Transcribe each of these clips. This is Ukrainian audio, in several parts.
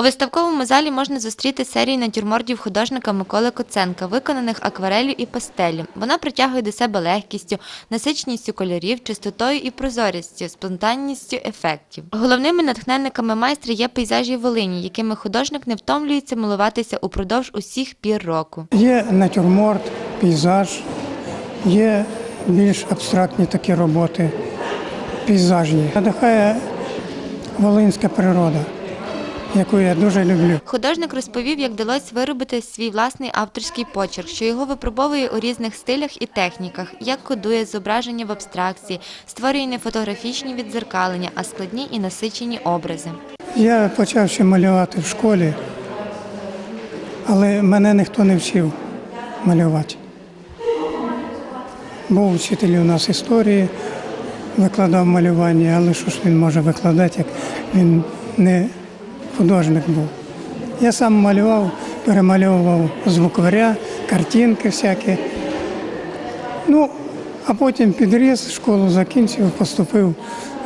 У виставковому залі можна зустріти серії натюрмортів художника Миколи Коценка, виконаних акварелью і пастелі. Вона притягує до себе легкістю, насиченістю кольорів, чистотою і прозорістю, спонтанністю ефектів. Головними натхненниками майстра є пейзажі Волині, якими художник не втомлюється милуватися упродовж усіх пір року. Є натюрморт, пейзаж, є більш абстрактні такі роботи, пейзажні. Надихає волинська природа, яку я дуже люблю. Художник розповів, як вдалося виробити свій власний авторський почерк, що його випробовує у різних стилях і техніках, як кодує зображення в абстракції, створює не фотографічні відзеркалення, а складні і насичені образи. Я почав ще малювати в школі, але мене ніхто не вчив малювати. Був вчитель у нас історії, викладав малювання, але що ж він може викладати, як він не художник був. Я сам малював, перемальовував звукаря, картинки всякі. Ну, а потім підріс, школу закінчив, поступив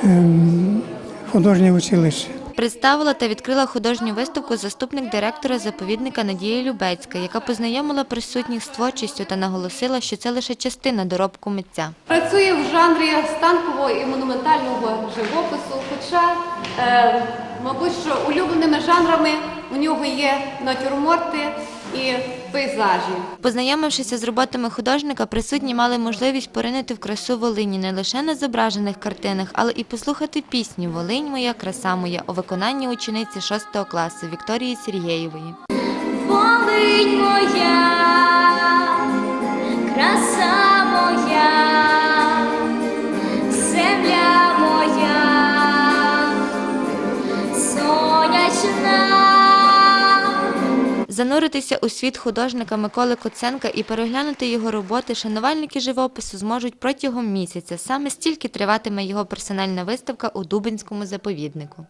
ем, в художнє училище. Представила та відкрила художню виставку заступник директора заповідника Надія Любецька, яка познайомила присутніх з творчістю та наголосила, що це лише частина доробку митця. Працює в жанрі станкового і монументального живопису, хоча, е, мабуть, що улюбленими жанрами у нього є натюрморти і пейзажі. Познайомившися з роботами художника, присутні мали можливість поринити в красу Волині не лише на зображених картинах, але і послухати пісню Волинь моя, краса моя у виконанні учениці 6 класу Вікторії Сергєєвої. Волинь моя, Зануритися у світ художника Миколи Коценка і переглянути його роботи шанувальники живопису зможуть протягом місяця. Саме стільки триватиме його персональна виставка у Дубинському заповіднику.